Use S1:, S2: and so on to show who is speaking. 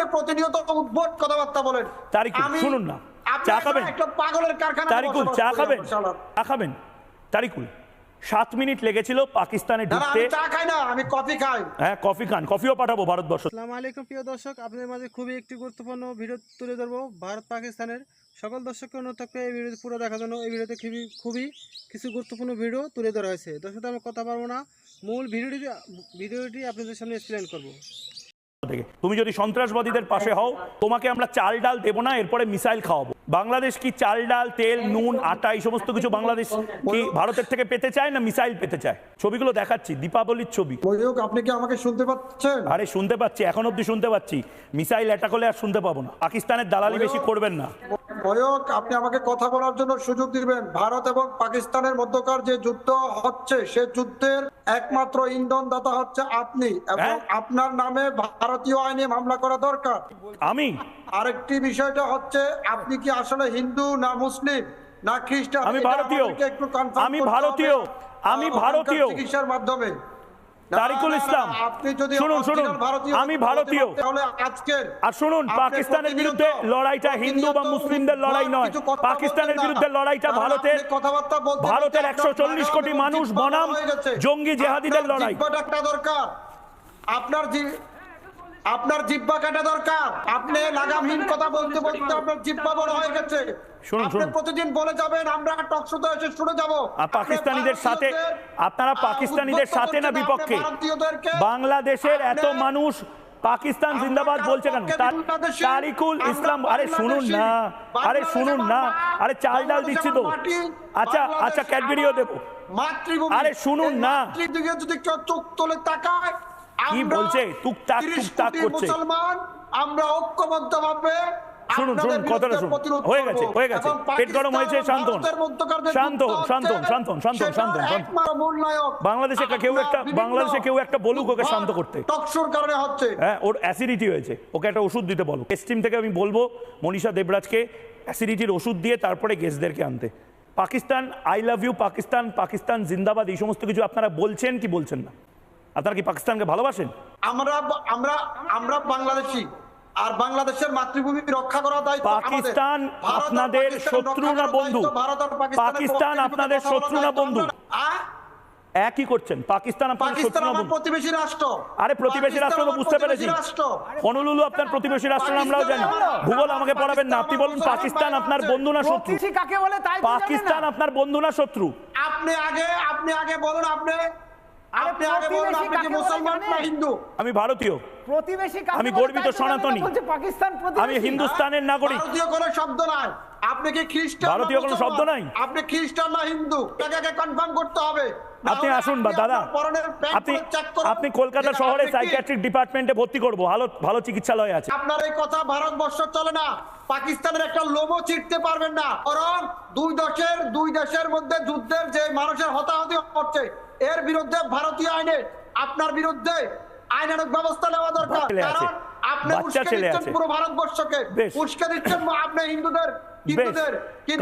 S1: আপনি প্রতিনিয়ত উদ্ভট কথাবার্তা বলেন।
S2: তারিকুল, শুনুন না। চা খাবেন?
S1: একটা পাগলের কারখানা
S2: তারিকুল চা খাবেন? চা খাবেন? তারিকুল সাত মিনিট লেগেছিল পাকিস্তানে ঢুকতে।
S1: আমি চা খাই না আমি কফি খাই।
S2: হ্যাঁ কফি খান কফিও পাঠাবো ভারতবর্ষ।
S3: আসসালামু আলাইকুম প্রিয় দর্শক আপনাদের মাঝে খুবই একটি গুরুত্বপূর্ণ ভিডিও তুলে ধরবো। ভারত পাকিস্তানের সকল দর্শককে অনুরোধ থাকবে এই ভিডিওটি পুরো দেখার জন্য। এই ভিডিওতে খুবই খুবই কিছু গুরুত্বপূর্ণ ভিডিও তুলে ধরা হয়েছে। দর্শক আমি কথা পারব না। মূল ভিডিওটি ভিডিওটি আপনাদের সামনে এক্সপ্লেন করব।
S2: থেকে। তুমি যদি সন্ত্রাসবাদীদের পাশে হও তোমাকে আমরা চাল ডাল দেবো না এরপরে মিসাইল খাওয়াবো। বাংলাদেশ কি চাল ডাল তেল নুন আটা এই সমস্ত কিছু বাংলাদেশ কি ভারতের থেকে পেতে চায় না মিসাইল পেতে চায়? ছবিগুলো দেখাচ্ছি দীপাবলির ছবি।
S1: আপনি কি আমাকে শুনতে পাচ্ছেন?
S2: আরে শুনতে পাচ্ছি এখন অব্দি শুনতে পাচ্ছি। মিসাইল অ্যাটাক হলে আর শুনতে পাবো না। পাকিস্তানের দালালি বেশি করবেন না।
S1: ময়ূক আপনি আমাকে কথা বলার জন্য সুযোগ দিবেন ভারত এবং পাকিস্তানের মধ্যকার যে যুদ্ধ হচ্ছে সে যুদ্ধের একমাত্র ইন্ধন দাতা হচ্ছে আপনি এবং
S2: হ্যাঁ?
S1: আপনার নামে ভারতীয় আইনে মামলা করা দরকার
S2: আমি
S1: আরেকটি বিষয়টা হচ্ছে আপনি কি আসলে হিন্দু না মুসলিম না খ্রিস্টান
S2: আমি ভারতীয়। আমি ভারতীয়। আমি ভারতীয়।
S1: চিকিৎসার মাধ্যমে
S2: তারিকুল ইসলাম।
S1: আপনি যদি
S2: শুনুন, শুনুন,
S1: ভারতীয়
S2: আমি ভারতীয়। আর শুনুন পাকিস্তানের বিরুদ্ধে লড়াইটা হিন্দু বা মুসলিমদের লড়াই নয় পাকিস্তানের বিরুদ্ধে লড়াইটা ভারতের
S1: কথাবার্তা
S2: ভারতের একশো চল্লিশ কোটি মানুষ বনাম। জঙ্গি জেহাদিদের লড়াই
S1: দরকার আপনার আপনার জিব্বা কাটা দরকার। আপনি লাগামহীন কথা বলতে বলতে আপনার জিব্বা বড় হয়ে গেছে।
S2: শুনুন, শুনুন।
S1: প্রতিদিন বলে যাবেন আমরা টক এসে শুনে যাব।
S2: পাকিস্তানিদের সাথে আপনারা পাকিস্তানিদের সাথে না বিপক্ষে? বাংলাদেশের এত মানুষ পাকিস্তান জিন্দাবাদ বলছে কেন? তারিকুল ইসলাম আরে শুনুন না। আরে শুনুন না। আরে চাল ডাল দিচ্ছি তো। আচ্ছা আচ্ছা ক্যাডবেরিও দেবো। আরে শুনুন না।
S1: যদি চোখ তুলে তাকায়
S2: কি বলছে? টুকটাক টুকটাক করছে।
S1: মুসলমান আমরা ঐক্যবদ্ধভাবে
S2: শুনুন শুনুন কথাটা শুনুন। হয়ে গেছে হয়ে গেছে। পেট গরম হয়েছে শান্ত শান্ত শান্ত শান্ত শান্ত শান্ত বাংলাদেশে কেউ একটা বাংলাদেশে কেউ একটা বলুক ওকে শান্ত করতে।
S1: টকশোর কারণে হচ্ছে।
S2: হ্যাঁ ওর অ্যাসিডিটি হয়েছে। ওকে একটা ওষুধ দিতে বলো। থেকে আমি বলব মনীষা দেবরাজকে অ্যাসিডিটির ওষুধ দিয়ে তারপরে গেস্টদেরকে আনতে। Pakistan I love you Pakistan Pakistan জিন্দাবাদ এই সমস্ত কিছু আপনারা বলছেন কি বলছেন না? আপনারা কি পাকিস্তানকে ভালোবাসেন?
S1: আমরা আমরা আমরা বাংলাদেশী। আর বাংলাদেশের মাতৃভূমি রক্ষা করা দায়িত্ব
S2: পাকিস্তান আপনাদের শত্রু না বন্ধু? পাকিস্তান আপনাদের শত্রু না বন্ধু? একই করছেন। পাকিস্তান আপনাদের শত্রু না বন্ধু।
S1: প্রতিবেশী রাষ্ট্র।
S2: আরে প্রতিবেশী রাষ্ট্র তো বুঝতে পেরেছি। হনুলুলু আপনার প্রতিবেশী রাষ্ট্র আমরাও জানি। ভূগোল আমাকে পড়াবেন না। আপনি বলুন পাকিস্তান আপনার বন্ধু না শত্রু?
S4: কাকে বলে তাই তো জানেন না।
S2: পাকিস্তান আপনার বন্ধু না শত্রু?
S1: আপনি আগে আপনি আগে বলুন আপনি
S2: আমি ভারতীয়।
S4: প্রতিবেশী
S2: আমি গর্বিত সনাতনী।
S4: বলছে পাকিস্তান
S2: আমি হিন্দুস্তানের নাগরিক।
S1: ভারতীয় কোনো শব্দ নাই। আপনি কি খ্রিস্টান
S2: ভারতীয় কোনো শব্দ নাই?
S1: আপনি খ্রিস্টান না হিন্দু? কনফার্ম করতে হবে?
S2: আপনি আসুন বা দাদা আপনি আপনি কলকাতা শহরে সাইকিয়াট্রিক ডিপার্টমেন্টে ভর্তি করব ভালো ভালো চিকিৎসালয় আছে।
S1: আপনার এই কথা ভারতবর্ষ চলে না পাকিস্তানের একটা লোমও ছিটতে পারবেন না বরং দুই দেশের দুই দেশের মধ্যে যুদ্ধের যে মানুষের হতাহতি হচ্ছে এর বিরুদ্ধে ভারতীয় আইনে আপনার বিরুদ্ধে আইনানুক ব্যবস্থা নেওয়া দরকার কারণ আপনি উস্কে দিচ্ছেন পুরো ভারতবর্ষকে উস্কে দিচ্ছেন আপনি হিন্দুদের হিন্দুদের কিন্তু